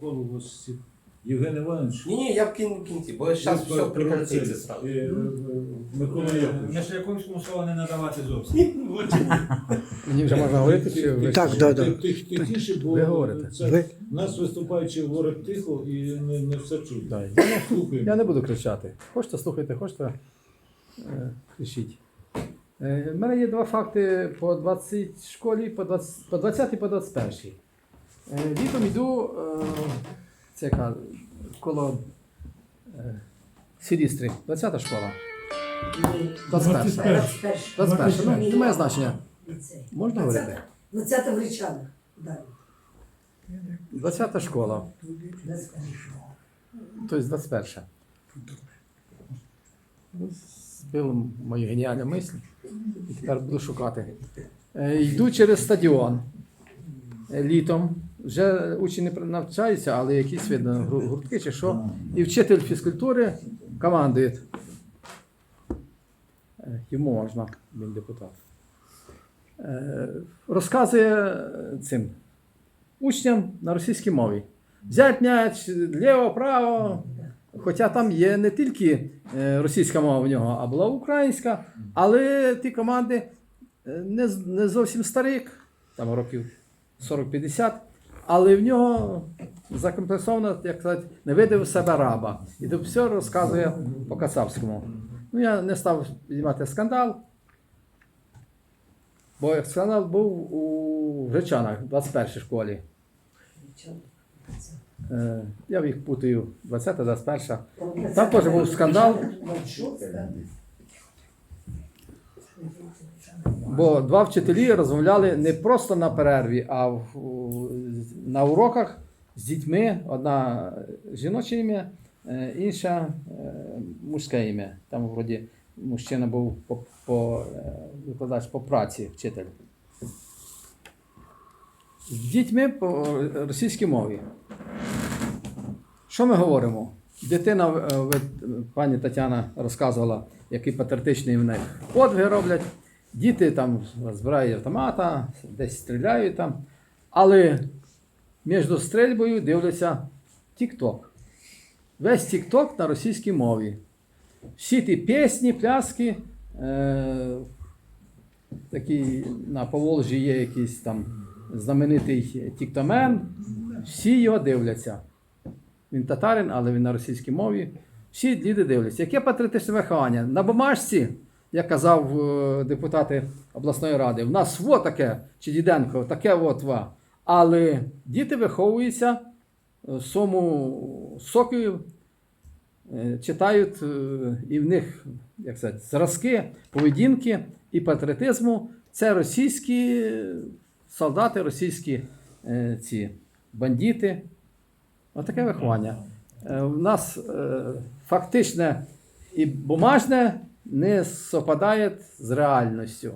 голову ось Євген Іванович. Ні, ні, я в кін- кінці, бо зараз все прекратиться сразу. е, е, Микола Яковлевич. Міжляковському слова не надавати зовсім. Мені вже можна говорити, чи ви? Так, да, да. Тих- тих- Тихіше, бо Ви говорите. це Ви- нас виступаючи говорить тихо і не, не все чуть. Да, Я, не- Слухаємо. я не буду кричати. Хочете, слухайте, хочете, е, кричіть. Е, в мене є два факти по 20 школі, по 20, по 20 і по 21. Е, літом йду, е, це яка, коло е, Сілістри, 20 школа. 21. 21, ну, не має значення. Можна говорити? 20 в Гречанах. Далі. 20 школа, тобто 21. Ну, Збило мою геніальну мисль. І тепер буду шукати. Е, Йду через стадіон е, літом. Вже учні не навчаються, але якісь видно гуртки чи що. І вчитель фізкультури командує. Е, Йому можна, він депутат. Е, Розказує цим учням на російській мові. Взять м'яч, ліво, право. Хоча там є не тільки е, російська мова в нього, а була українська, але ті команди не, не зовсім старик, там років 40-50, але в нього закомплексовано, як сказати, не видав себе раба. І то все розказує по кацапському. Ну, я не став піднімати скандал, бо скандал був у Гречанах, в 21 й школі. Е, Я їх путаю, 20 21 Там теж був скандал. Бо два вчителі розмовляли не просто на перерві, а в, на уроках з дітьми. Одна жіноче ім'я, е, інша е, мужське ім'я. Там вроді мужчина був по, по е, викладач по праці, вчитель. З дітьми по російській мові. Що ми говоримо? Дитина, пані Тетяна розказувала, які патріотичні в них подвиги роблять. Діти там збирають автомата, десь стріляють там. Але між стрільбою дивляться TikTok. Весь TikTok на російській мові. Всі ті пісні, пляски, е, такі на Поволжі є якийсь там знаменитий тіктомен, всі його дивляться. Він татарин, але він на російській мові. Всі діти дивляться. Яке патріотичне виховання? На бумажці, як казав е, депутати обласної ради, в нас во таке, чи Діденко, таке от ва. Але діти виховуються в своєму сокі, е, читають, е, і в них як сказати, зразки поведінки і патріотизму. Це російські солдати, російські е, ці бандити. Отаке виховання. Е, У нас е, фактичне і бумажне не совпадає з реальністю.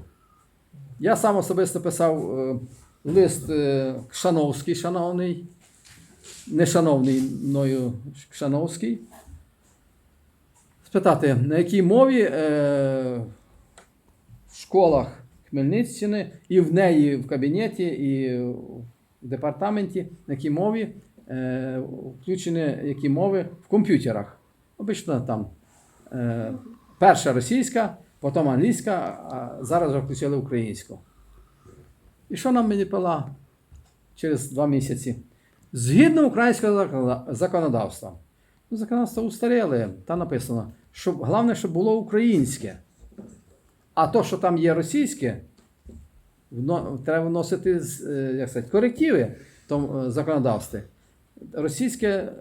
Я сам особисто писав е, лист е, Кшановський, шановний, не шановний мною Кшановський. Спитати, на якій мові е, в школах Хмельниччини і в неї в кабінеті, і в департаменті, на якій мові е, включені які мови в комп'ютерах. Обично там е, перша російська, потім англійська, а зараз включили українську. І що нам мені пила через два місяці? Згідно українського законода- законодавства. Ну, законодавство устаріле, там написано, що головне, щоб було українське. А то, що там є російське, треба вносити е, як сказати, корективи в е, законодавстві. Російське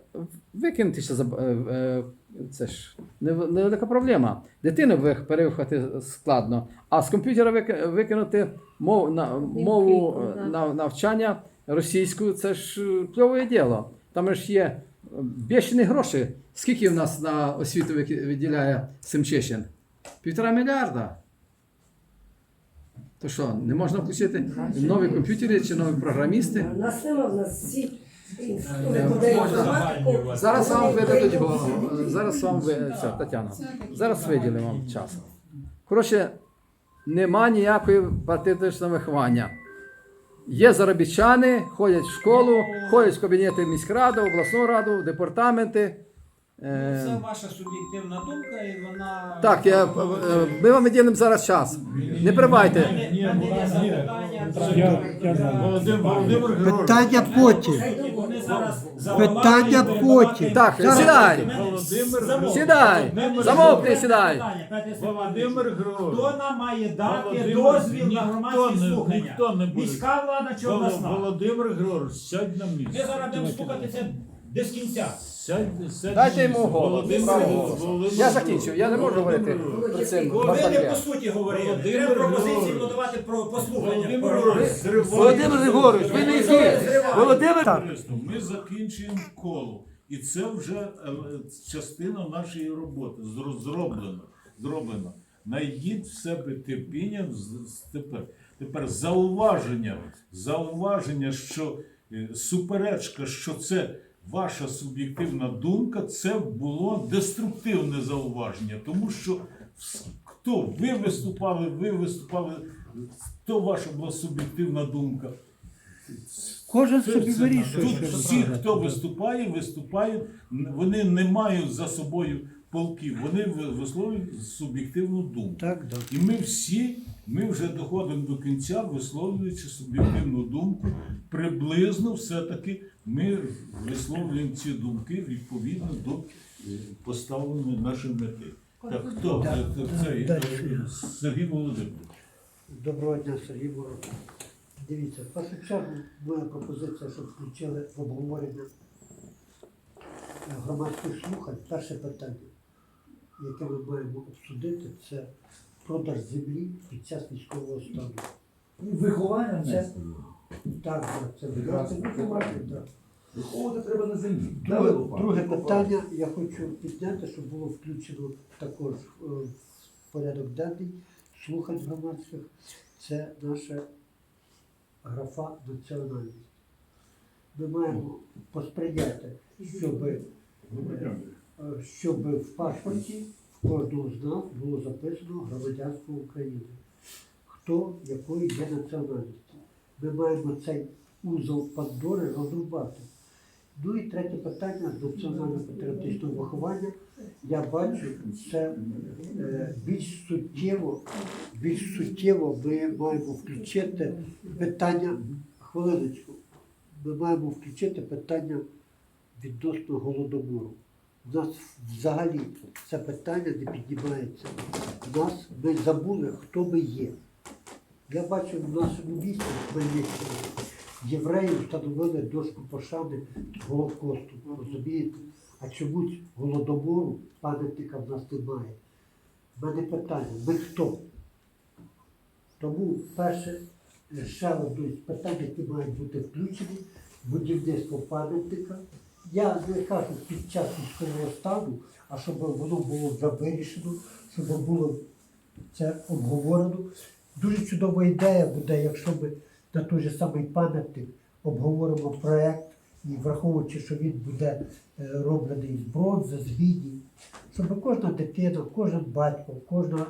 викинути ще е, е, це ж невелика проблема. Дитину вих- перевихати складно, а з комп'ютера викинути мов, на, мову е, на, навчання російську, це ж кльове діло. Там ж є е, гроші. Скільки в нас на освіту виділяє Семчишин? Півтора мільярда. То що, не можна включити нові комп'ютери чи нові програмісти? У нас нема, у нас всі Е. Зараз вам видадуть голову. Зараз вам ви... Тетяна. Зараз виділимо вам час. Коротше, нема ніякої патріотичного виховання. Є заробітчани, ходять в школу, ходять в кабінети міськради, обласну раду, в департаменти. Е, Це ваша суб'єктивна думка, і вона. Так, я, е, ми вам виділимо зараз час. Не прибайте. Мене- мене є запитання. Я- я- Володимир Володимир. Питання потім. Вони зараз Питання потім. Так, сідай. Володимир Сідай. Замовкни, сідай. Володимир. Григорович. Хто нам має дати Володимир, дозвіл на ніхто громадські не- слухання? ніхто не буде. Міська влада чи Воло- обласна? Володимир Григорович, сядь на Ми місце. зараз будемо слухати це без кінця. Сядь, сядь Дайте йому голос, Володимир право голосу. Я закінчив, я не можу говорити про це. Ви не по суті говорили. Володимир Треба пропозиції Григорович. було про послухання. Володимир Про- Григорович, зривайте. Володимир Григорович, ви не йдіть. Володимир. Товариство, Ми закінчуємо коло. І це вже е, частина нашої роботи. Зро- Зроблено. Зроблено. Найдіть в себе терпіння з- з- тепер. Тепер зауваження, зауваження, що е, суперечка, що це ваша суб'єктивна думка, це було деструктивне зауваження. Тому що хто ви виступали, ви виступали, то ваша була суб'єктивна думка. Кожен Це- собі вирішує. Тут всі, хто виступає, виступають, вони не мають за собою полків, вони висловлюють суб'єктивну думку. Так, так. І ми всі, ми вже доходимо до кінця, висловлюючи суб'єктивну думку. Приблизно все-таки ми висловлюємо ці думки відповідно до е, поставленої нашої мети. Так, хто? Да, Це- це- да, цей, дальше. е, Сергій Володимирович. Доброго дня, Сергій Ворог. Дивіться, в першу чергу моя пропозиція, щоб включили в обговорення громадських слухань. Перше питання, яке ми маємо обсудити, це продаж землі під час військового стану. Виховання Це-. Так, так, це Прекрасно. виховання. так. Виховувати треба на землі. Друге, Дали лопату. друге питання я хочу підняти, щоб було включено також е, в порядок денний слухань громадських. Це наша графа національність. Ми маємо посприяти, щоб, е, щоб в паспорті в кожного з нас було записано громадянство України. Хто якої є національності. Ми маємо цей узол Пандори розрубати. Ну і третє питання з національно-патріотичного виховання. Я бачу, це е, більш суттєво, більш суттєво ми маємо включити питання, хвилиночку, ми маємо включити питання відносно голодомору. У нас взагалі це питання не піднімається. У нас ми забули, хто ми є. Я бачу в нашому місті, в Хмельницькому, євреї встановили дошку пошани Голокосту. Розумієте? А чомусь голодомору пам'ятника в нас немає. У мене питання, ми хто? Тому перше, ще одне з питань, які мають бути включені, будівництво пам'ятника. Я не кажу під час військового стану, а щоб воно було вже вирішено, щоб було це обговорено. Дуже чудова ідея буде, якщо ми на той же самий пам'ятник обговоримо проєкт і враховуючи, що він буде е, роблений з бронзи, з віді, щоб кожна дитина, кожен батько, кожна,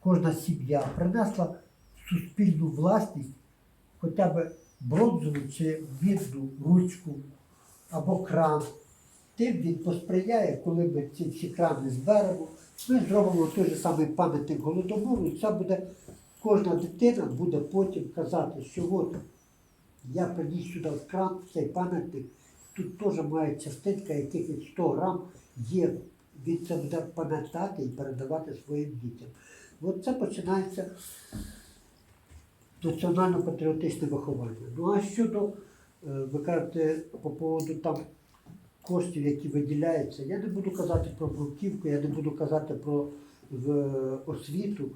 кожна сім'я принесла суспільну власність хоча б бронзову чи мідну ручку або кран. Тим він посприяє, коли ми ці всі крани зберемо, ми зробимо той же самий пам'ятник голодомору, і це буде кожна дитина буде потім казати, що от я приніс сюди в кран, цей пам'ятник, тут теж має частинка якихось 100 грам є. Він це буде пам'ятати і передавати своїм дітям. От це починається національно-патріотичне виховання. Ну а щодо, ви кажете, по поводу там коштів, які виділяються, я не буду казати про бруківку, я не буду казати про освіту.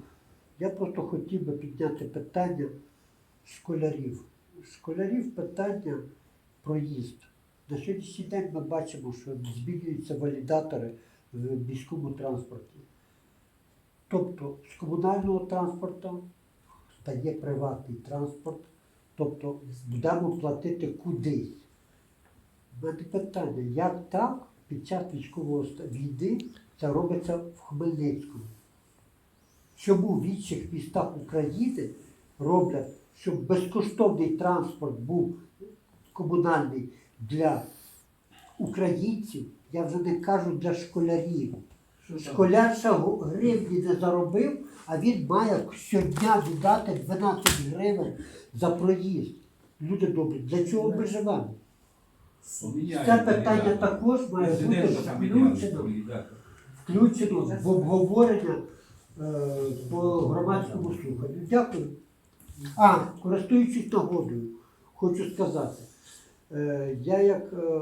Я просто хотів би підняти питання школярів. Школярів питання проїзд. На сьогоднішній день ми бачимо, що змінюються валідатори в міському транспорті. Тобто з комунального транспорту стає приватний транспорт, тобто будемо платити кудись. У мене питання, як так під час військового війни це робиться в Хмельницькому? Чому в інших містах України роблять щоб безкоштовний транспорт був комунальний для українців, я вже не кажу для школярів. Школяр ще го- гривні не заробив, а він має щодня віддати 12 гривень за проїзд. Люди добрі, для чого ми живемо? Це питання також має бути включено, включено в обговорення е, по громадському слуханню. Дякую. А, користуючись нагодою, хочу сказати, е, я як е,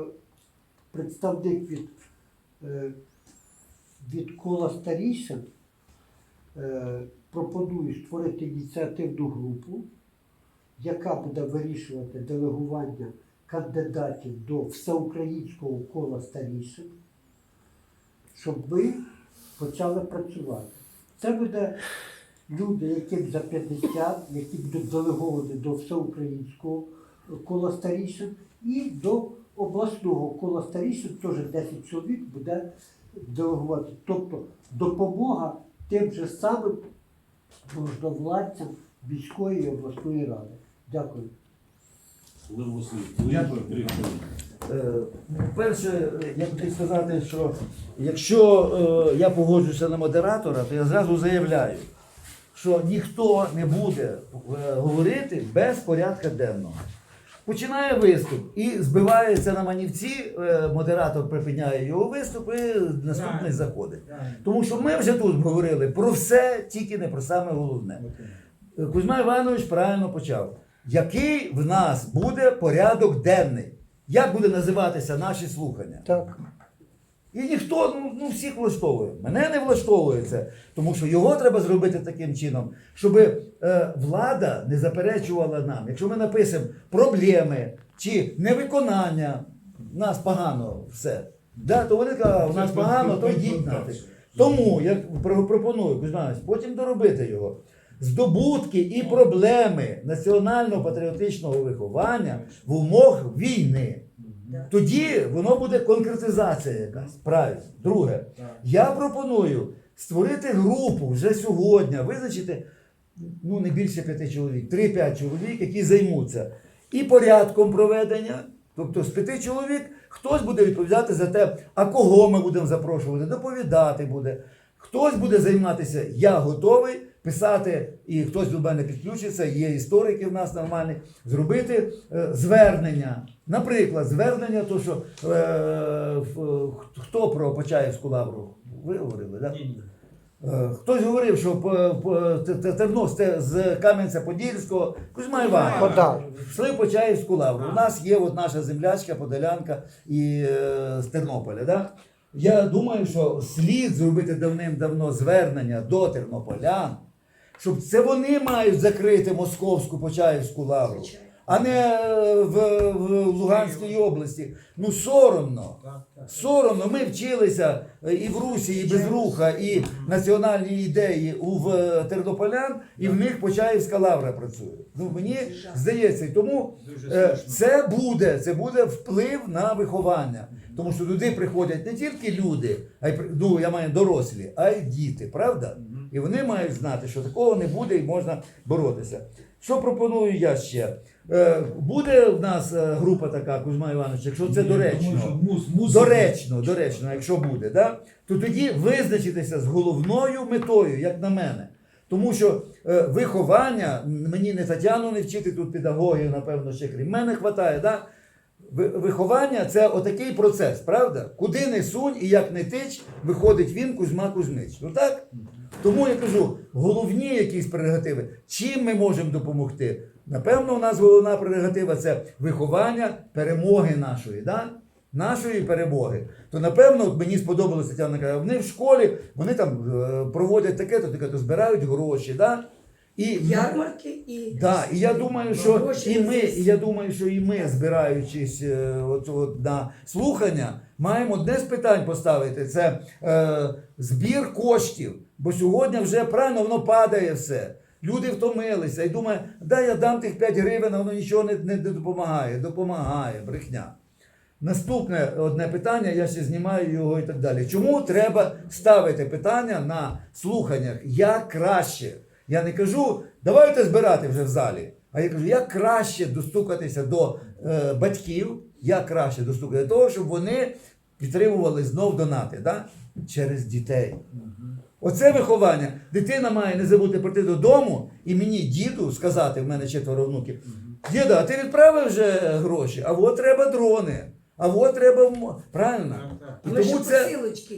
представник від, е, від кола старішин е, пропоную створити ініціативну групу, яка буде вирішувати делегування кандидатів до всеукраїнського кола старішин, щоб ми почали працювати. Це буде люди, яким за 50, які будуть делеговані до всеукраїнського кола старішин, і до обласного кола старішин теж 10 чоловік буде делегувати. Тобто допомога тим же самим можновладцям міської і обласної ради. Дякую. Хвилини. Е, Перше, я хотів сказати, що якщо е, я погоджуюся на модератора, то я зразу заявляю, що ніхто не буде е, говорити без порядка денного. Починає виступ і збивається на манівці, е, модератор припиняє його виступ і наступний заходить. Тому що ми вже тут говорили про все, тільки не про саме головне. Кузьма Іванович правильно почав. Який в нас буде порядок денний? Як буде називатися наші слухання? Так. І ніхто, ну, ну всіх влаштовує. Мене не влаштовує це, тому що його треба зробити таким чином, щоб е, влада не заперечувала нам. Якщо ми напишемо проблеми чи невиконання, в нас погано все. Да, то вони кажуть, у нас погано, то йдіть нафиг. Тому я пропоную, Кузьма потім доробити його. Здобутки і проблеми національно-патріотичного виховання в умовах війни. Тоді воно буде конкретизація якась. Правильно. Друге, я пропоную створити групу вже сьогодні, визначити ну, не більше п'яти чоловік, 3-5 чоловік, які займуться і порядком проведення. Тобто з п'яти чоловік хтось буде відповідати за те, а кого ми будемо запрошувати, доповідати буде. Хтось буде займатися, я готовий писати, і хтось до мене підключиться, є історики в нас нормальні, зробити е, звернення. Наприклад, звернення, то що е, хто про Почаївську лавру? Ви говорили, так? Е, Хтось говорив, що Тернос з Кам'янця-Подільського, Кузьма. Подав. Йшли в Почаївську лавру. У нас є от наша землячка, Подолянка і е, з Тернополя. Да? Я думаю, що слід зробити давним-давно звернення до тернополян, щоб це вони мають закрити московську Почаївську лавру, а не е, в, в Луганській області. Ну соромно. Соромно, ми вчилися е, і в Русі, і без руха, і національні ідеї у в е, тернополян, і в них Почаївська лавра працює. Ну мені здається, тому це буде, це буде вплив на виховання. Тому що туди приходять не тільки люди, а й ну, я маю дорослі, а й діти, правда? І вони мають знати, що такого не буде і можна боротися. Що пропоную я ще? Е, буде в нас е, група така, Кузьма Іванович, якщо це доречно. Доречно, доречно, якщо буде, да? то тоді визначитися з головною метою, як на мене. Тому що е, виховання, мені не Тетяну не вчити тут педагогію, напевно, ще крім мене хватає, да? Виховання це отакий процес, правда? Куди не сунь і як не тич, виходить він, Кузьма Кузьмич. Ну так? Тому я кажу, головні якісь прерогативи, чим ми можемо допомогти? Напевно, у нас головна прерогатива це виховання перемоги нашої, да? нашої перемоги. То напевно, мені сподобалося Тетяна каже, вони в школі, вони там е, проводять таке-то, таке-то, збирають гроші. Да? І Ярмарки і Да, і я думаю, що і ми, і я думаю, що і ми, збираючись е, от, от на слухання, маємо одне з питань поставити: це е, збір коштів. Бо сьогодні вже правильно воно падає все. Люди втомилися і думають, да, я дам тих 5 гривень, а воно нічого не, не допомагає. Допомагає, брехня. Наступне одне питання, я ще знімаю його і так далі. Чому треба ставити питання на слуханнях як краще? Я не кажу, давайте збирати вже в залі. А я кажу, як краще достукатися до е, батьків, як краще достукатися до того, щоб вони підтримували знов донати да? через дітей. Оце виховання. Дитина має не забути прийти додому і мені, діду, сказати, в мене четверо внуків, діда, а ти відправив вже гроші, а от треба дрони, а от треба. м-». Правильно? І тому це,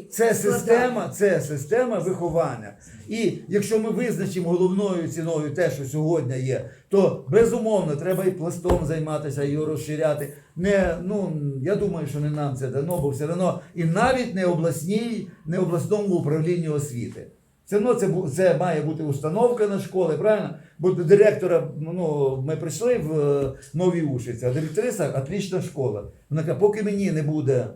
це система, це система виховання. І якщо ми визначимо головною ціною те, що сьогодні є, то безумовно треба і пластом займатися, і його розширяти. Не, ну, я думаю, що не нам це дано, бо все одно і навіть не обласній, не обласному управлінню освіти. Все одно це, це має бути установка на школи, правильно? Бо до директора, ну, ми прийшли в е, Нові Ушиці, а директриса отлічна школа. Вона каже, поки мені не буде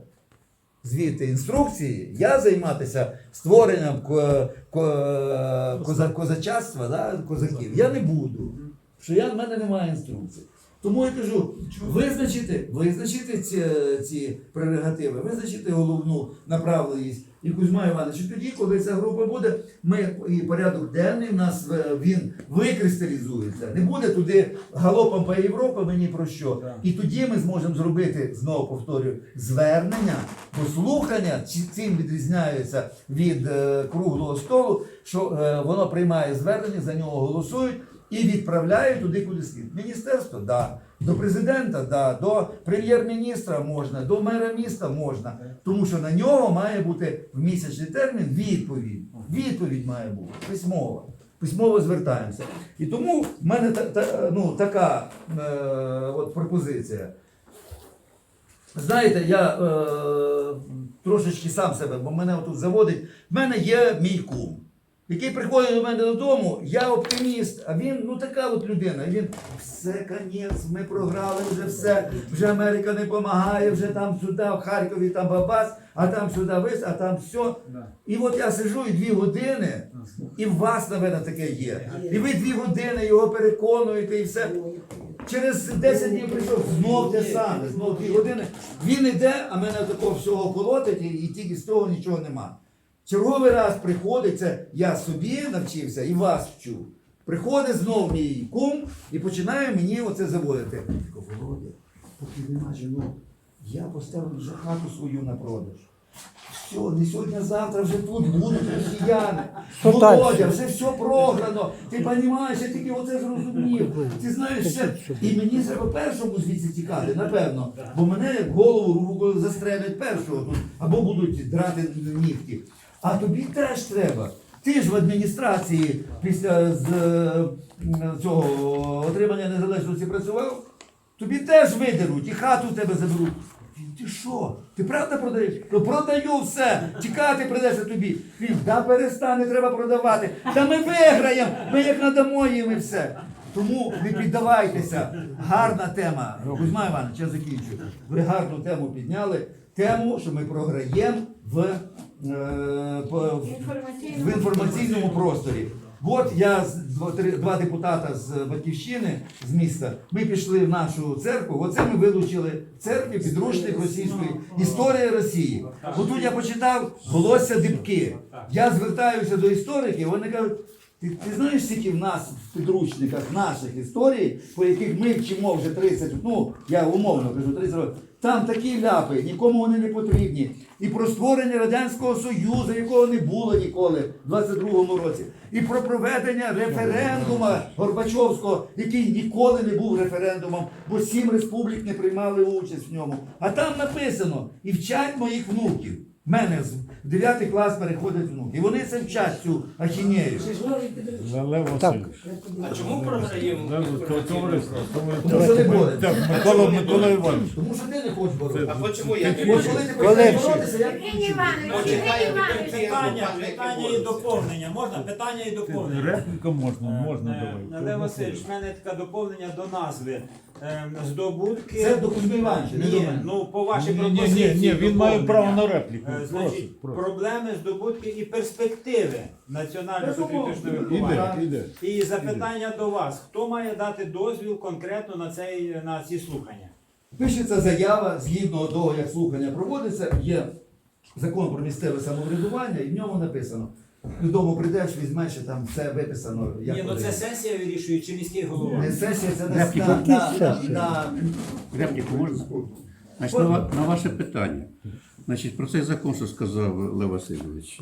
звідти інструкції, я займатися створенням ко, ко, коза, козачатства, да, козаків, я не буду. Що я, в мене немає інструкції. Тому я кажу, визначити, визначити ці, ці прерогативи, визначити головну направленість. І Кузьма Іванович, і тоді, коли ця група буде, ми і порядок денний в нас е, він викристалізується. Не буде туди галопом по Європі, мені про що. І тоді ми зможемо зробити, знову повторюю, звернення, бо слухання ці- цим відрізняються від е, круглого столу, що е, воно приймає звернення, за нього голосують і відправляють туди, куди слід. Міністерство, да. До президента, да, до прем'єр-міністра можна, до мера міста можна. Тому що на нього має бути в місячний термін відповідь. Відповідь має бути письмова. Письмово звертаємося. І тому в мене та, та, ну, така е, от пропозиція. Знаєте, я е, трошечки сам себе, бо мене тут заводить. В мене є мій кум, який приходить до мене додому, я оптиміст, а він ну така от людина. Він все, конець, ми програли вже все, вже Америка не допомагає, вже там сюди, в Харкові там бабас, а там сюди вис, а там все. І от я сиджу і дві години, і в вас, напевно, таке є. І ви дві години його переконуєте і все. Через 10 днів прийшов знов те саме, знов дві години. Він іде, а мене такого всього колотить, і, і тільки з того нічого нема. Черговий раз приходить, це я собі навчився і вас вчу. Приходить знов мій кум і починає мені оце заводити. Володя, поки нема жінок, я поставив вже хату свою на продаж. Все, не сьогодні, а завтра вже тут будуть росіяни. Володя, вже все програно. Ти розумієш, я тільки оце зрозумів. Ти знаєш, все. І мені треба першому звідси тікати, напевно. Бо мене голову застрелять першого тут, або будуть драти нігті. А тобі теж треба. Ти ж в адміністрації після з, цього отримання незалежності працював, тобі теж видеруть і хату в тебе заберуть. Ти що? Ти правда продаєш? Ну продаю все. Тікати придеться тобі. Він, да перестань, не треба продавати. Та ми виграємо, ми як надамо їм і все. Тому не піддавайтеся. Гарна тема. Кузьма Іванович, я закінчу. Ви гарну тему підняли. Тему, що ми програємо в, в інформаційному просторі. От я з два, депутата з батьківщини з міста. Ми пішли в нашу церкву. Оце ми вилучили в церкві підручник російської історії Росії. Отут я почитав волосся дибки. Я звертаюся до істориків. Вони кажуть. Ти, ти знаєш, скільки в нас в підручниках наших історій, по яких ми вчимо вже 30, ну я умовно кажу 30 років, там такі ляпи, нікому вони не потрібні. І про створення Радянського Союзу, якого не було ніколи в 22-му році, і про проведення референдума Горбачовського, який ніколи не був референдумом, бо сім республік не приймали участь в ньому. А там написано і вчать моїх внуків. В мене в 9 клас переходять внуки. І вони це вчать цю ахінею. Підручник. А чому програємо? Тому що не. Так, Микола Микола Іванович. Тому що ти не хочеш боротися. А чому я не От коли ти почнеш боротися, я Питання, питання і доповнення. Можна? Питання і доповнення. Репліка можна, можна Е, давай. Лев Васильович, в мене таке доповнення до назви. Ем, Здобутки. Це до Кузьми Івановича, не до Ні, мене. ну по вашій пропозиції. ні, ні, він має право на репліку. Е, Значить, проблеми, здобутки і перспективи національно-патріотичної виховання. Іде, іде. І запитання до вас: хто має дати дозвіл конкретно на цей на ці слухання? Пишеться заява згідно того, як слухання проводиться, є закон про місцеве самоврядування, і в ньому написано. Додому прийдеш, візьмеш і там все виписано. Як Ні, ну це сесія вирішує чи міський голова. Не сесія, це на, Репліку. на, на, на, можна? Значить, на, на ваше питання. Значить, про цей закон, що сказав Лев Васильович.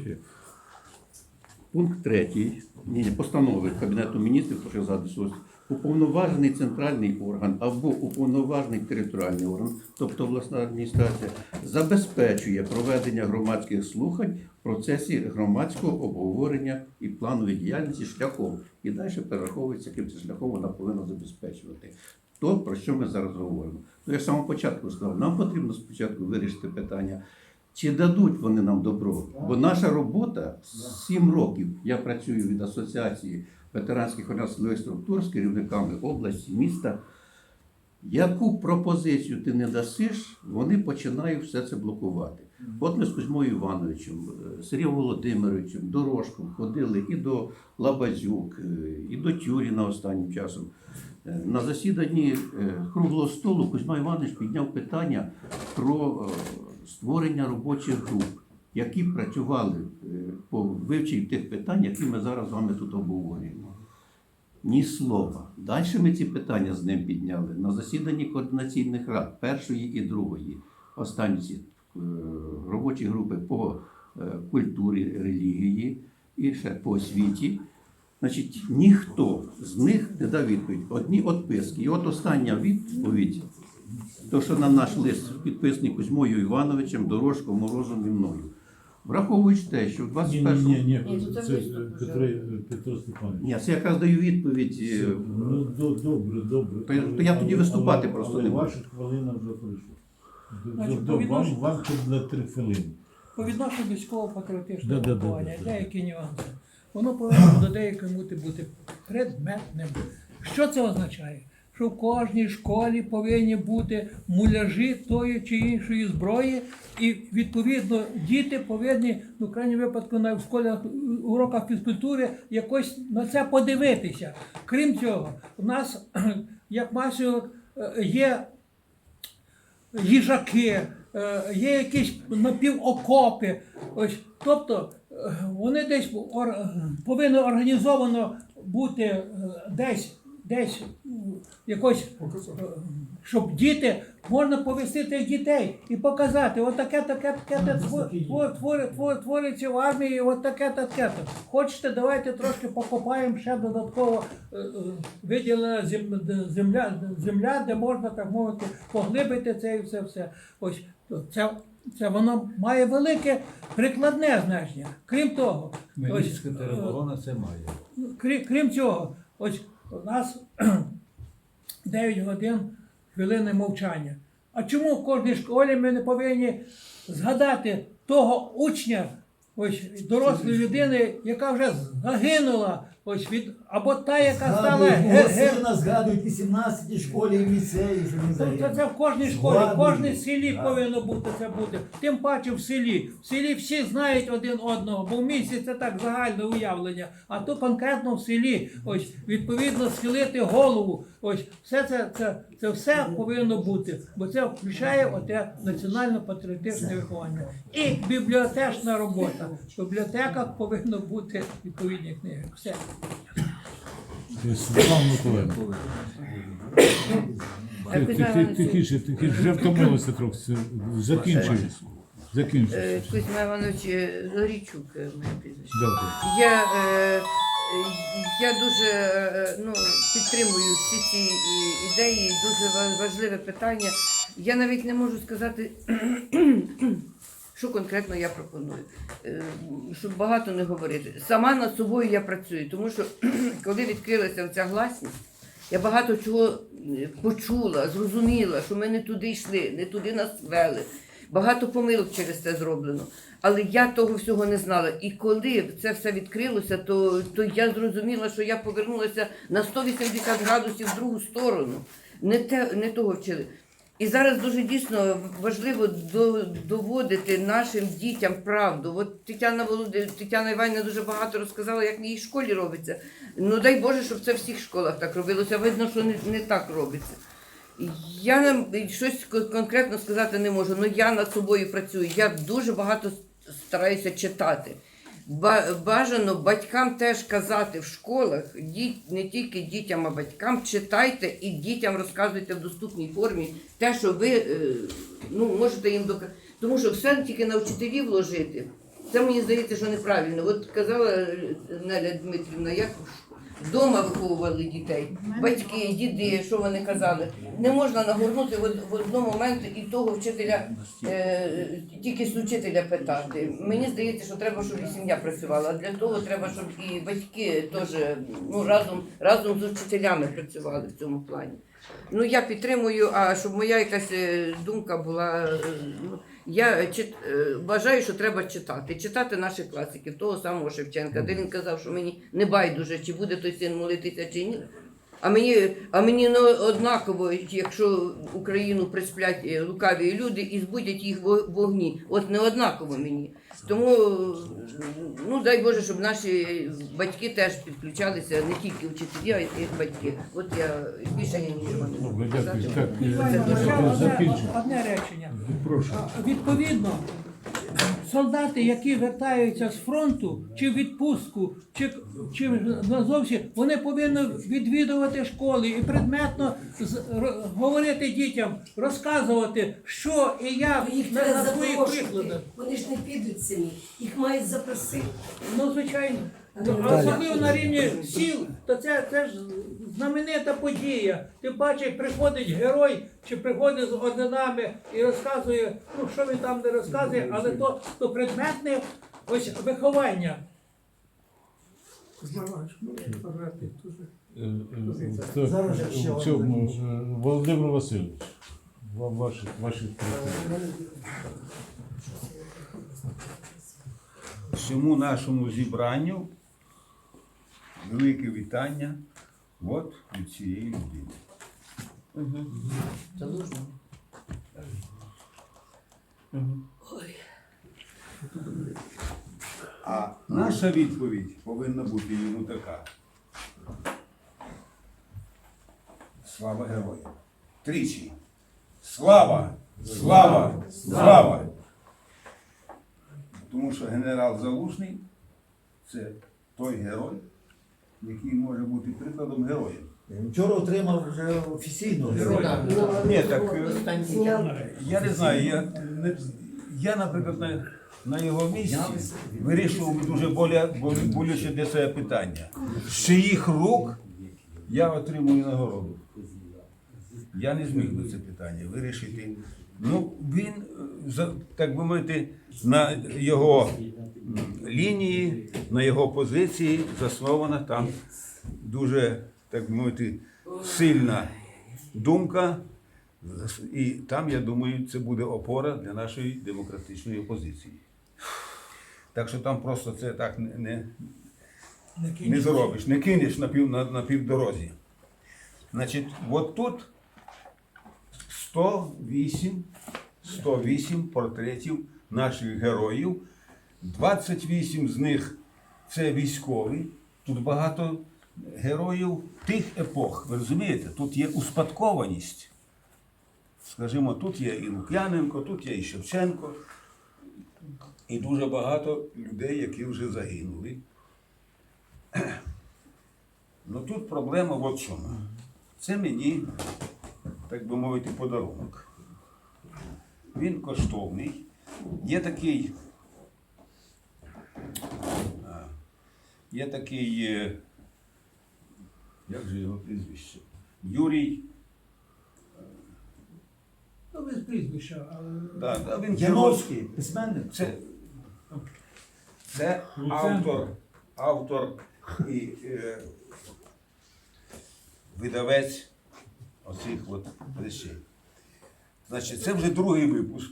Пункт третій, ні, ні, постанови Кабінету міністрів, прошу згадати, уповноважений центральний орган або уповноважений територіальний орган, тобто обласна адміністрація, забезпечує проведення громадських слухань в процесі громадського обговорення і планової діяльності шляхом. І далі перераховується, яким це шляхом вона повинна забезпечувати. То, про що ми зараз говоримо. Ну, я з самого початку сказав, нам потрібно спочатку вирішити питання, чи дадуть вони нам добро. Бо наша робота сім років. Я працюю від асоціації ветеранських організаційних структур з керівниками області, міста. Яку пропозицію ти не дасиш, вони починають все це блокувати. От ми з Кузьмою Івановичем, е, Сергієм Володимировичем, Дорожком ходили і до Лабазюк, е, і до Тюріна останнім часом. Е, На засіданні е, круглого столу Кузьма Іванович підняв питання про е, створення робочих груп, які працювали по вивченню тих питань, які ми зараз з вами тут обговорюємо. Ні слова. Далі ми ці питання з ним підняли на засіданні координаційних рад першої і другої. Останні робочі групи по культурі, релігії і ще по освіті. Значить, ніхто з них не дав відповідь. Одні відписки. І от остання відповідь, то, що на наш лист підписаний Кузьмою Івановичем, Дорожком, Морозом і мною. Враховуючи те, що в Ні, 21 ні, ні, ні, Ні, це це. Петро, е, Петро Степанович. Ні, це якраз даю відповідь. е, Ну, до- добре, добре. То я- то я тоді Але- виступати але- просто але не буду. Ваша хвилина вже прийшла. До- Значить, до- до- Вам, вам тут для три хвилини. По відношенню військово-патріотичного Да-да-да-да-да. виховання, деякі нюанси. Воно повинно до деякої бути бути предметним. Що це означає? Що в кожній школі повинні бути муляжі тої чи іншої зброї, і відповідно діти повинні, ну в крайньому випадку на в школах уроках фізкультури якось на це подивитися. Крім цього, у нас як масово е, є їжаки, е, є якісь напівокопи. Ось, тобто вони десь ор- повинні організовано бути е, десь, десь якось, е, щоб діти можна повести тих дітей і показати, от таке, таке, таке, таке тво- тво- тво- твориться в армії, от таке, таке. Хочете, давайте трошки покопаємо ще додатково е, е, виділена зем- земля, земля, де можна так мовити поглибити це і все все. Ось це. Це воно має велике прикладне значення. Крім того, ось, е, це має. Крім, крім цього, ось у нас 9 годин хвилини мовчання. А чому в кожній школі ми не повинні згадати того учня, ось дорослої людини, яка вже загинула, ось від або та, яка стала Згадують, ге- мого ге- сина згадують в 18 школі і в ліцеї, що він Це, це, загинув. в кожній школі, в кожній селі Так. повинно бути це бути. Тим паче в селі. В селі всі знають один одного, бо в місті це так загальне уявлення. А то конкретно в селі, ось відповідно схилити голову. Ось все це, це, це все повинно бути, бо це включає оте національно-патріотичне виховання. І бібліотечна робота. В бібліотеках повинно бути відповідні книги. Все. Світлана Миколаївна. Ти- ти- ти- Тихіше, тихіше, вже втомилося трохи. Закінчуй. Закінчуй. Е, Кузьма Іванович е, Зорічук, е, моє прізвище. Добре. Я, е, е, я дуже е, ну, підтримую всі ці і- ідеї, дуже ва- важливе питання. Я навіть не можу сказати, що конкретно я пропоную, Е, щоб багато не говорити. Сама над собою я працюю, тому що коли відкрилася ця гласність, я багато чого е, почула, зрозуміла, що ми не туди йшли, не туди нас вели. Багато помилок через це зроблено. Але я того всього не знала. І коли це все відкрилося, то, то я зрозуміла, що я повернулася на 180 градусів в другу сторону. Не, те, не того вчили. І зараз дуже дійсно важливо доводити нашим дітям правду. От Тетяна Володи, Тетяна Іванівна дуже багато розказала, як в її школі робиться. Ну дай Боже, щоб це в всіх школах так робилося. Видно, що не, не так робиться. Я нам щось конкретно сказати не можу, але я над собою працюю. Я дуже багато стараюся читати. Ба- Бажано батькам теж казати в школах, не тільки дітям, а батькам, читайте і дітям розказуйте в доступній формі те, що ви е, ну, можете їм доказати. Тому що все тільки на вчителів вложити. Це мені здається, що неправильно. От казала е, Неля Дмитрівна, як вдома виховували дітей, батьки, діди, що вони казали. Не можна нагорнути в од- в один момент і того вчителя е, тільки з учителя питати. Мені здається, що треба, щоб і сім'я працювала. Для того треба, щоб і батьки теж ну, разом, разом з учителями працювали в цьому плані. Ну я підтримую, а щоб моя якась е, думка була. е, Ну, я чит, е, вважаю, що треба читати. Читати наших класиків, того самого Шевченка, де він казав, що мені не байдуже, чи буде той син молитися, чи ні. А мені, а мені не однаково, якщо Україну присплять е, лукаві люди і збудять їх вогні. От не однаково мені. Тому ну дай Боже, щоб наші батьки теж підключалися, не тільки вчителі, а й батьки. От я більше я нічого не можу дякую. Так, одне, речення. Прошу. Відповідно, солдати, які вертаються з фронту, чи в відпустку, чи, чи назовсі, вони повинні відвідувати школи і предметно з- говорити дітям, розказувати, що і як Їх на, на своїх прикладах. Вони ж не підуть самі. Їх мають запросити. Ну, звичайно. Особливо на рівні сіл, то це, це ж знаменита подія. Ти бачиш, приходить герой чи приходить з орденами і розказує, ну що він там не розказує, але то, то предметне ось виховання. Так, Зараз ще в цьому, Володимир Васильович, вам ваші, ваші всьому нашому зібранню велике вітання от від цієї людини. Залужно. А наша відповідь повинна бути йому така. Слава героям. Тричі. Слава! Слава! Слава! Тому що генерал Залужний це той герой, який може бути прикладом героя. Вчора отримав вже офіційно героя. Ні, так е, я не знаю, я, не, я наприклад, на, на його місці вирішував дуже боля, болю- болюче для себе питання. З чиїх рук я отримую нагороду? Я не зміг би це питання вирішити. Ну, він, е, так би мовити, на його лінії, на його позиції заснована там дуже, так би мовити, сильна думка. І там, я думаю, це буде опора для нашої демократичної опозиції. Так що там просто це так не, не, не зробиш, не кинеш на, пів, на, на півдорозі. Значить, от тут 108, 108 портретів наших героїв. 28 з них це військові. Тут багато героїв тих епох. Ви розумієте? Тут є успадкованість. Скажімо, тут є і Лук'яненко, тут є і Шевченко, і дуже багато людей, які вже загинули. Ну тут проблема в чому. Це мені, так би мовити, подарунок. Він коштовний. Є такий. Є такий. е, Як же його прізвище? Юрій. Ну, без прізвища, але Да, да, він Яновський, письменник. Це, це автор, автор і е, видавець оцих от речей. Значить, це вже другий випуск.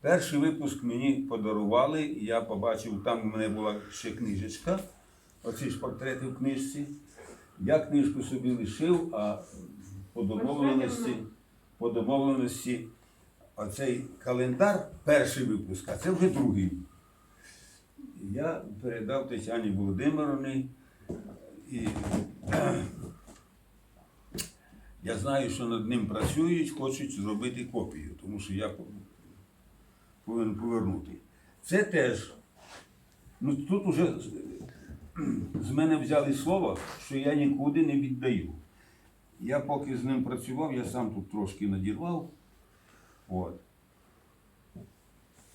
Перший випуск мені подарували, я побачив, там у мене була ще книжечка, оці ж портрети в книжці. Я книжку собі лишив, а по домовленості, по домовленості оцей календар, перший випуск, а це вже другий. Я передав Тетяні Володимировні і я знаю, що над ним працюють, хочуть зробити копію, тому що я повинен повернути. Це теж Ну тут уже з- мене взяли слово, що я нікуди не віддаю. Я поки з ним працював, я сам тут трошки надірвав. От.